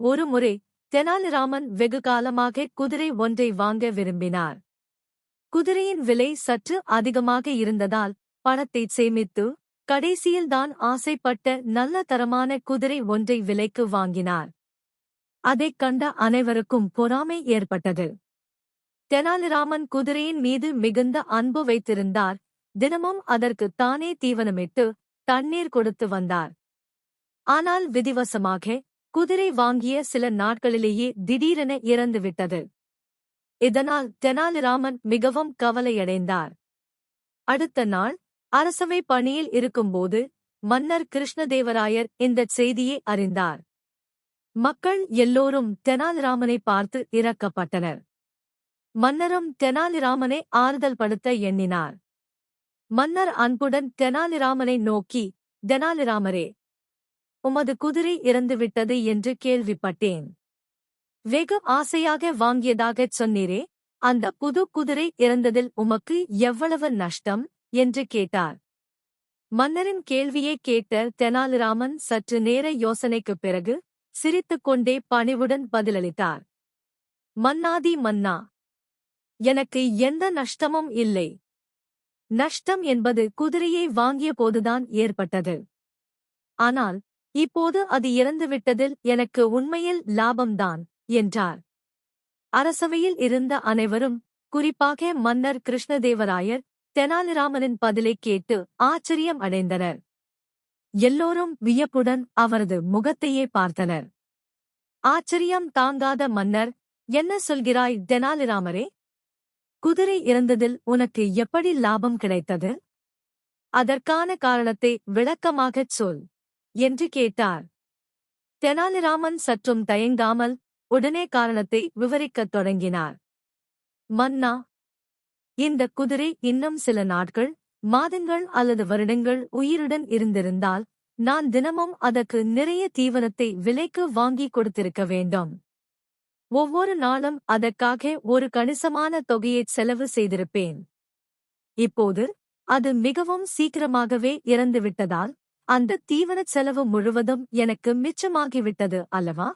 ஒருமுறை தெனாலிராமன் வெகு காலமாக குதிரை ஒன்றை வாங்க விரும்பினார். குதிரையின் விலை சற்று அதிகமாக இருந்ததால் பணத்தை சேமித்து கடைசியில்தான் ஆசைப்பட்ட நல்ல தரமான குதிரை ஒன்றை விலைக்கு வாங்கினார். அதைக் கண்ட அனைவருக்கும் பொறாமை ஏற்பட்டது. தெனாலிராமன் குதிரையின் மீது மிகுந்த அன்பு வைத்திருந்தார். தினமும் அதற்கு தானே தீவனமிட்டு தண்ணீர் கொடுத்து வந்தார். ஆனால் விதிவசமாக குதிரை வாங்கிய சில நாட்களிலேயே திடீரென இறந்துவிட்டது. இதனால் தெனாலிராமன் மிகவும் கவலையடைந்தார். அடுத்த நாள் அரசவை பணியில் இருக்கும்போது மன்னர் கிருஷ்ணதேவராயர் இந்தச் செய்தியை அறிந்தார். மக்கள் எல்லோரும் தெனாலிராமனை பார்த்து இறக்கப்பட்டனர் மன்னரும் தெனாலிராமனை ஆறுதல் படுத்த எண்ணினார். மன்னர் அன்புடன் தெனாலிராமனை நோக்கி தெனாலிராமரே உமது குதிரை இறந்துவிட்டது என்று கேள்விப்பட்டேன். வெகு ஆசையாக வாங்கியதாகச் சொன்னீரே அந்த புது குதிரை இறந்ததில் உமக்கு எவ்வளவு நஷ்டம்? என்று கேட்டார். மன்னரின் கேள்வியை கேட்ட தெனாலிராமன் சற்று நேர யோசனைக்குப் பிறகு சிரித்துக்கொண்டே பணிவுடன் பதிலளித்தார். மன்னாதி மன்னா எனக்கு எந்த நஷ்டமும் இல்லை. நஷ்டம் என்பது குதிரையை வாங்கிய போதுதான் ஏற்பட்டது. ஆனால் இப்போது அது இறந்துவிட்டதில் எனக்கு உண்மையில் லாபம்தான் என்றார். அரசவையில் இருந்த அனைவரும் குறிப்பாக மன்னர் கிருஷ்ணதேவராயர் தெனாலிராமனின் பதிலை கேட்டு ஆச்சரியம் அடைந்தனர். எல்லோரும் வியப்புடன் அவரது முகத்தையே பார்த்தனர். ஆச்சரியம் தாங்காத மன்னர் என்ன சொல்கிறாய் தெனாலிராமரே? குதிரை இறந்ததில் உனக்கு எப்படி லாபம் கிடைத்தது? அதற்கான காரணத்தை விளக்கமாகச் சொல். என்று கேட்டார். தெனாலிராமன் சற்றும் தயங்காமல் உடனே காரணத்தை விவரிக்கத் தொடங்கினார். மன்னா இந்த குதிரை இன்னும் சில நாட்கள் மாதங்கள் அல்லது வருடங்கள் உயிருடன் இருந்திருந்தால் நான் தினமும் அதற்கு நிறைய தீவனத்தை விலைக்கு வாங்கி கொடுத்திருக்க வேண்டும். ஒவ்வொரு நாளும் அதற்காக ஒரு கணிசமான தொகையை செலவு செய்திருப்பேன். இப்போது அது மிகவும் சீக்கிரமாகவே இறந்துவிட்டதால் அந்த தீவனச் செலவு முழுவதும் எனக்கு மிச்சமாகிவிட்டது அல்லவா?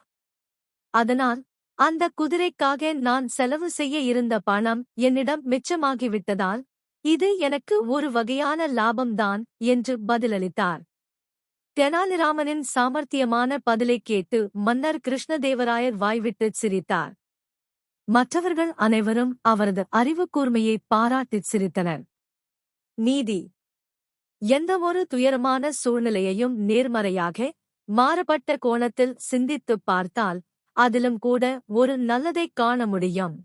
அதனால் அந்த குதிரைக்காக நான் செலவு செய்ய இருந்த பணம் என்னிடம் மிச்சமாகிவிட்டதால் இது எனக்கு ஒரு வகையான லாபம்தான் என்று பதிலளித்தார். தெனாலிராமனின் சாமர்த்தியமான பதிலைக் கேட்டு மன்னர் கிருஷ்ணதேவராயர் வாய்விட்டுச் சிரித்தார். மற்றவர்கள் அனைவரும் அவரது அறிவுக்கூர்மையை பாராட்டிச் சிரித்தனர். நீதி எந்தவொரு துயரமான சூழ்நிலையையும் நேர்மறையாக மாறுபட்ட கோணத்தில் சிந்தித்துப் பார்த்தால் அதிலும் கூட ஒரு நல்லதைக் காண முடியும்.